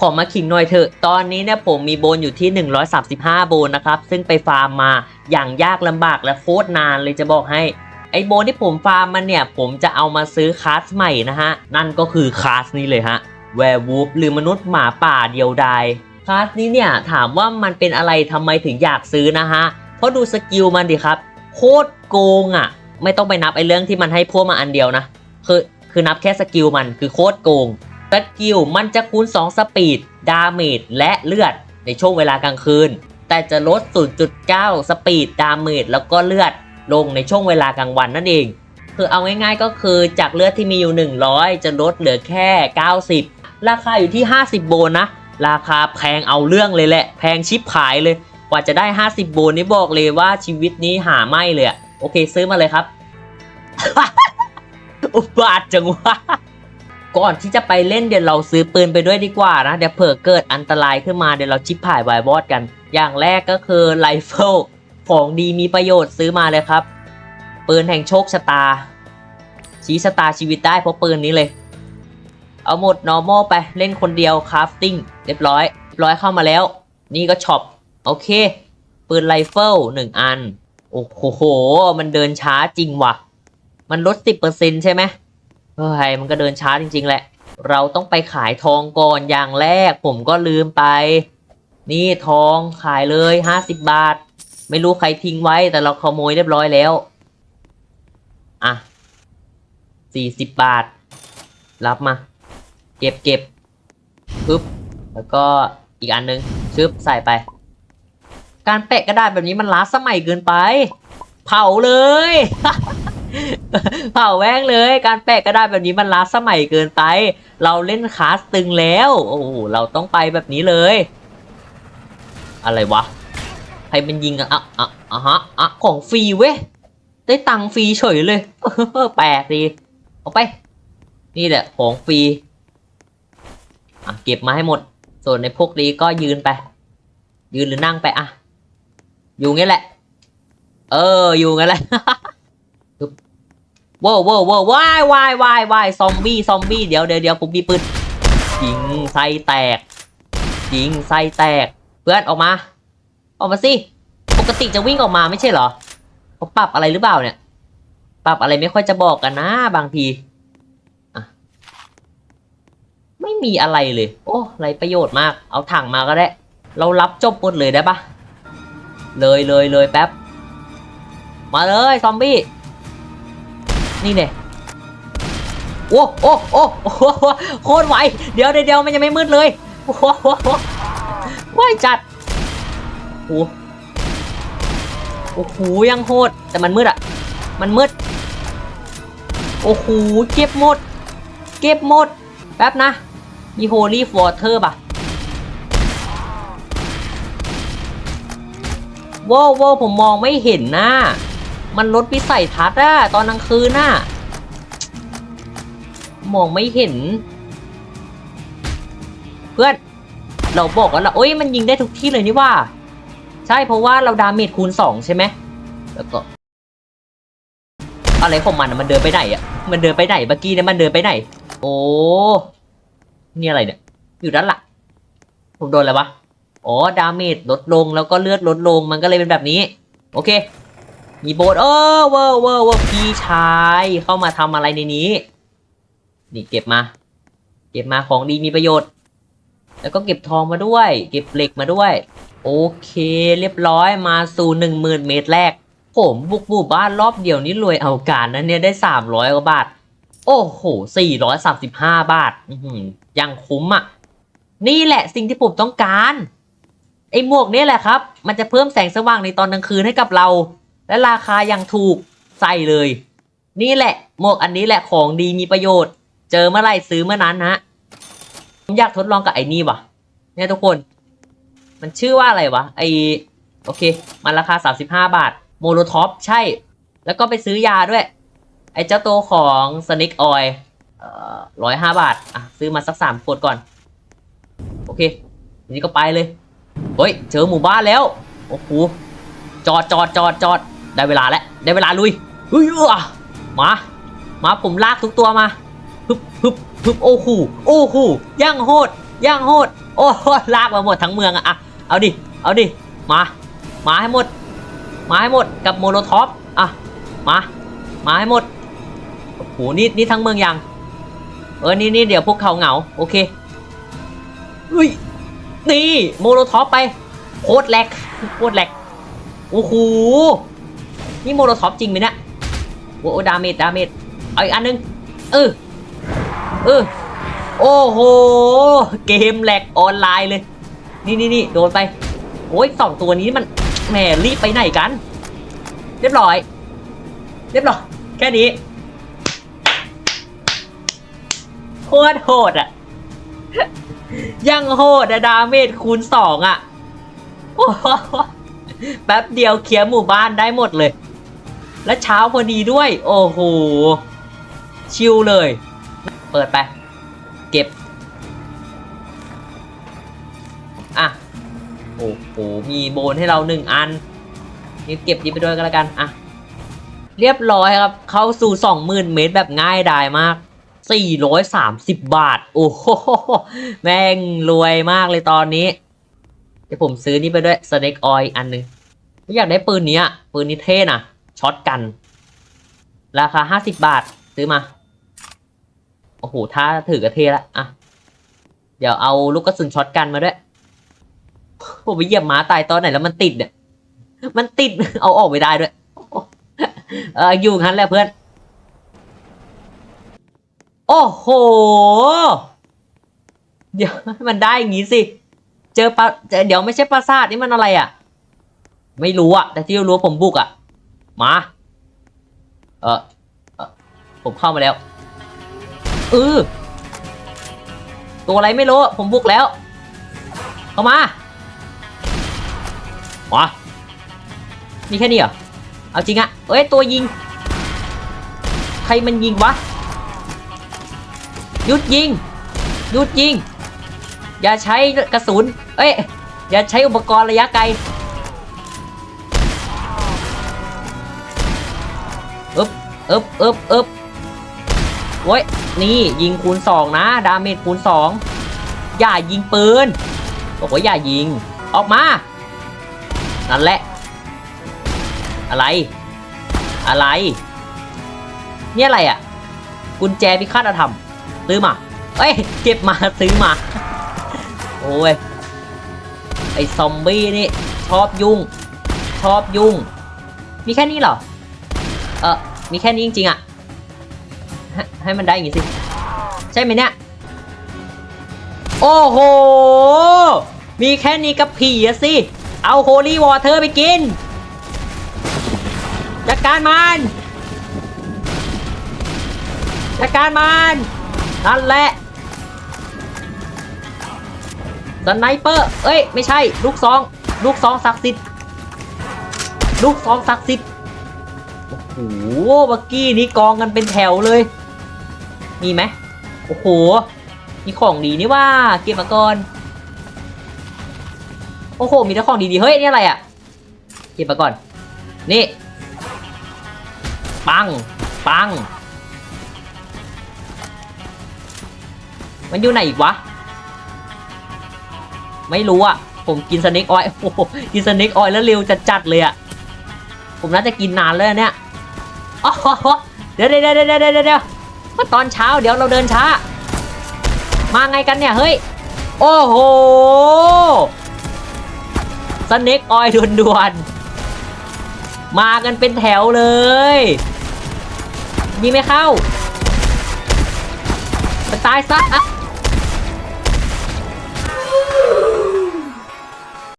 ขอมาขิงหน่อยเถอะ ตอนนี้เนี่ยผมมีโบนอยู่ที่ 135 โบนนะครับ ซึ่งไปฟาร์มมาอย่างยากลำบากและโคตรนานเลยจะบอกให้ ไอโบนที่ผมฟาร์มมันเนี่ย ผมจะเอามาซื้อคลาสใหม่นะฮะ นั่นก็คือคลาสนี้เลยฮะ แวร์วูฟหรือมนุษย์หมาป่าเดียวดายคลาสนี้เนี่ย ถามว่ามันเป็นอะไรทำไมถึงอยากซื้อนะฮะ เพราะดูสกิลมันดิครับ โคตรโกงอะ่ะ ไม่ต้องไปนับไอเรื่องที่มันให้พวกมาอันเดียวนะ คือคือนับแค่สกิลมันคือโคตรโกง สกิลมันจะคูณ 2 สปีด ดาเมจและเลือดในช่วงเวลากลางคืน แต่จะลด 0.9 สปีด ดาเมจแล้วก็เลือดลงในช่วงเวลากลางวันนั่นเอง คือเอาง่ายๆก็คือจากเลือดที่มีอยู่ 100 จะลดเหลือแค่ 90 ราคาอยู่ที่ 50 โบนนะ ราคาแพงเอาเรื่องเลยแหละ แพงชิปขายเลย กว่าจะได้ 50 โบนนี่บอกเลยว่าชีวิตนี้หาไม่เลยอะโอเคซื้อมาเลยครับอุบาทจังวะ ก่อนที่จะไปเล่นเดี๋ยวเราซื้อปืนไปด้วยดีกว่านะ เดี๋ยวเผื่อเกิดอันตรายขึ้นมาเดี๋ยวเราชิปผ่ายวายวอดกัน อย่างแรกก็คือไรเฟิลของดีมีประโยชน์ซื้อมาเลยครับ ปืนแห่งโชคชะตา ชี้ชะตาชีวิตได้เพราะปืนนี้เลย เอาหมด normal ไปเล่นคนเดียว crafting เรียบร้อยร้อยเข้ามาแล้ว นี่ก็ช็อปโอเค ปืนไรเฟิลหนึ่งอัน โอ้โห มันเดินช้าจริงว่ะ มันลด10%ใช่ไหม เฮ้ยมันก็เดินช้าจริง ๆ แหละ เราต้องไปขายทองก่อนอย่างแรก ผมก็ลืมไป นี่ทองขายเลย50บบาท ไม่รู้ใครทิ้งไว้แต่เราขโมยเรียบร้อยแล้ว อะ40บาท รับมา เก็บเก็บปึ๊บแล้วก็อีกอันนึงชึบใส่ไป การแปะกระดาษแบบนี้มันล้าสมัยเกินไป เผาเลย เผาแว้งเลย การแปะกระดาษแบบนี้มันล้าสมัยเกินไป เราเล่นคาสตึงแล้ว โอ้โห เราต้องไปแบบนี้เลย อะไรวะ ใครเป็นยิงอะอะอะอะฮะอะของฟรีเว้ย ได้ตังฟรีเฉยเลย แปลกดีเอาไป นี่แหละของฟรี อะเก็บมาให้หมด ส่วนในพวกนี้ก็ยืนไป ยืนหรือนั่งไปอะ อยู่งี้แหละ เออ อยู่งั้นแหละ ว้าวว้าวว้าวว้ายวายวายวายซอมบี้ซอมบี้เดี๋ยวเดี๋ยวเดี๋ยวผมมีปืนยิงไส้แตกยิงไส้แตก เพื่อนออกมา ออกมาสิปกติจะวิ่งออกมาไม่ใช่เหรอเขาปรับอะไรหรือเปล่าเนี่ย ปรับอะไรไม่ค่อยจะบอกกันนะบางทีไม่มีอะไรเลย โอ้ไรประโยชน์มาก เอาถังมาก็ได้ เรารับจบหมดเลยได้ปะเลยเลยเลยแป๊บ มาเลยซอมบี้ นี่เนี่ยโอ้โอ้โอ้โอ้โคตรไวเดี๋ยวเดี๋ยวเดี๋ยวมันยังไม่มืดเลยโอ้โหไวจัดโอ้โหโอ้โหยังโหดแต่มันมืดอะมันมืดโอ้โหเก็บหมด เก็บหมดแป๊บนะมีโฮลี่ฟอร์เทอร์ป่ะว้วโว้วผมมองไม่เห็นนะ มันลดวิสัยทัศน์อะตอนกลางคืนน่ะมองไม่เห็น เพื่อน เราบอกว่าเราโอ้ยมันยิงได้ทุกที่เลยนี่ว่า ใช่เพราะว่าเราดาเมจคูณสองใช่ไหมแล้วก็อะไรของมันอะมันเดินไปไหนอะมันเดินไปไหนเมื่อกี้เนี่ยมันเดินไปไหน โอ้นี่อะไรเนี่ย อยู่ด้านหลังผมโดนอะไรวะ อ๋อ ดาเมจลดลงแล้วก็เลือดลดลง มันก็เลยเป็นแบบนี้ โอเค มีโบสเออเวอร์เวอร์เวอร์พี่ชายเข้ามาทำอะไรในนี้ นี่เก็บมา เก็บมาของดีมีประโยชน์ แล้วก็เก็บทองมาด้วย เก็บเหล็กมาด้วย โอเค เรียบร้อยมาสู่หนึ่งหมื่นเมตรแรก ผมบุกหมู่บ้านรอบเดียวนี้รวยเอาการนะเนี่ยได้สามร้อยกว่าบาท โอ้โหสี่ร้อยสามสิบห้าบาทยังคุ้มอะ นี่แหละสิ่งที่ผมต้องการไอ้หมวกนี่แหละครับ มันจะเพิ่มแสงสว่างในตอนกลางคืนให้กับเรา และราคายังถูกใส่เลย นี่แหละ หมวกอันนี้แหละของดีมีประโยชน์ เจอเมื่อไรซื้อเมื่อนั้นฮะผมอยากทดลองกับไอ้นี่ว่ะ เนี่ยทุกคน มันชื่อว่าอะไรวะไอโอเค มันราคา 35 บาท โมโลท็อปใช่ แล้วก็ไปซื้อยาด้วย ไอเจ้าตัวของสนิกออยเอ่อร้อยห้าบาท อะ ซื้อมาสักสามขวดก่อน โอเคทีนี้ก็ไปเลย เฮ้ย เจอหมู่บ้านแล้ว โอ้โห จอดจอดจอดจอด ได้เวลาแล้วได้เวลาลุยเฮ้ยเออมามาผมลากทุกตัวมาฮึบฮึบฮึบโอ้โหโอ้โหย่างโหดย่างโหดโอ้โหลากมาหมดทั้งเมืองอะอะเอาดิเอาดิมามาให้หมด มาให้หมดกับโมโลท็อปอะมามาให้หมดโอ้โหนี่นี่ทั้งเมืองยังเออนี่นี่เดี๋ยวพวกเขาเหงาโอเคอุ้ยนี่โมโลท็อปไปโคตรแหลกโคตรแหลกโอ้โห นี่โมโลท็อปจริงไหมเนี่ยโอ้ดาเมจดาเมจเอาอีกอันนึงเออเออโอ้โห เกมแหลกออนไลน์เลย นี่นี่นี่โดนไป โอ้ยสองตัวนี้มันแหมรีบไปไหนกัน เรียบร้อย เรียบร้อย แค่นี้โคตรโหดอะ ยังโหดอะดาเมจคูณสองอะโอ้โหแป๊บเดียวเคลียร์หมู่บ้านได้หมดเลย และเช้าพอดีด้วย โอ้โห ชิลเลย เปิดไป เก็บ อะ โอ้โห มีโบนให้เราหนึ่งอันนี่เก็บนี้ไปด้วยกันแล้วกัน อะ เรียบร้อยครับ เข้าสู่20,000เมตรแบบง่ายดายมาก 430 บาท โอ้โห แม่งรวยมากเลยตอนนี้ เดี๋ยวผมซื้อนี่ไปด้วย Snake Oil อันหนึง ไม่อยากได้ปืนนี้อะปืนนี้เท่นะ ช็อตกัน ราคา50บาท ซื้อมา โอ้โห ถ้าถือกระเทละอะ เดี๋ยวเอาลูกกระสุนช็อตกันมาด้วยผมไปเหยียบหมาตายตอนไหนแล้วมันติดเนี่ย มันติด เอาออกไม่ได้ด้วย เอออยู่งั้นแหละเพื่อน โอ้โห เดี๋ยวมันได้อย่างงี้สิ เจอปลาเดี๋ยวไม่ใช่ปราสาทนี่มันอะไรอะ ไม่รู้อะ แต่ที่รู้ผมบุกอะ มา เออเออผมเข้ามาแล้วเออตัวอะไรไม่รู้ ผมบุกแล้ว เข้ามา มา มีแค่นี้เหรอ เอาจริงอะเอ้ย ตัวยิง ใครมันยิงวะ หยุดยิง หยุดยิง อย่าใช้กระสุน เอ้ย อย่าใช้อุปกรณ์ระยะไกล เอึบอึบอึบอึบโอ้ยนี่ยิงคูณสองนะ ดาเมจคูณสองอย่ายิงปืนบอกว่าอย่ายิง ออกมา นั่นแหละ อะไร อะไร เนี่ยอะไรอะ กุญแจพิฆาตธรรม ซื้อมา เอ้ย เก็บมาซื้อมา โอ้ย ไอซอมบี้นี่ ชอบยุ่ง ชอบยุ่ง มีแค่นี้เหรอ เออ มีแค่นี้จริงๆอะ ให้มันได้อย่างงี้สิ ใช่ไหมเนี่ย โอ้โห มีแค่นี้กับผีอะสิ เอาโฮลี่วอเตอร์ไปกิน จัดการมัน จัดการมันนั่นแหละสไนเปอร์ เอ้ย ไม่ใช่ ลูกซอง ลูกซองศักดิ์สิทธิ์ ลูกซองศักดิ์สิทธิ์ หเมื่อกี้นี้กองกันเป็นแถวเลย มีไหมโอ้โห มีของดีนี่ว่า เก็บมาก่อน โอ้โห มีแต่ของดีๆ เฮ้ย นี่อะไรอะ เก็บมาก่อน นี่ ปัง ปัง มันอยู่ไหนอีกวะ ไม่รู้อะ ผมกินสเน็กออยล์โอ้โหกินสเน็กออยล์แล้วเร็วจัดๆเลยอะ ผมน่าจะกินนานเลยเนี่ย อ๋อเดี๋ยวเดี๋ยวเดี๋ยวเดี๋ยวเดี๋ยวเดี๋ยวว่าตอนเช้าเดี๋ยวเราเดินช้า มาไงกันเนี่ย เฮ้ย โอ้โหสเน็กออยล์ด่วนๆ มากันเป็นแถวเลยยิงไม่เข้า ตายซะ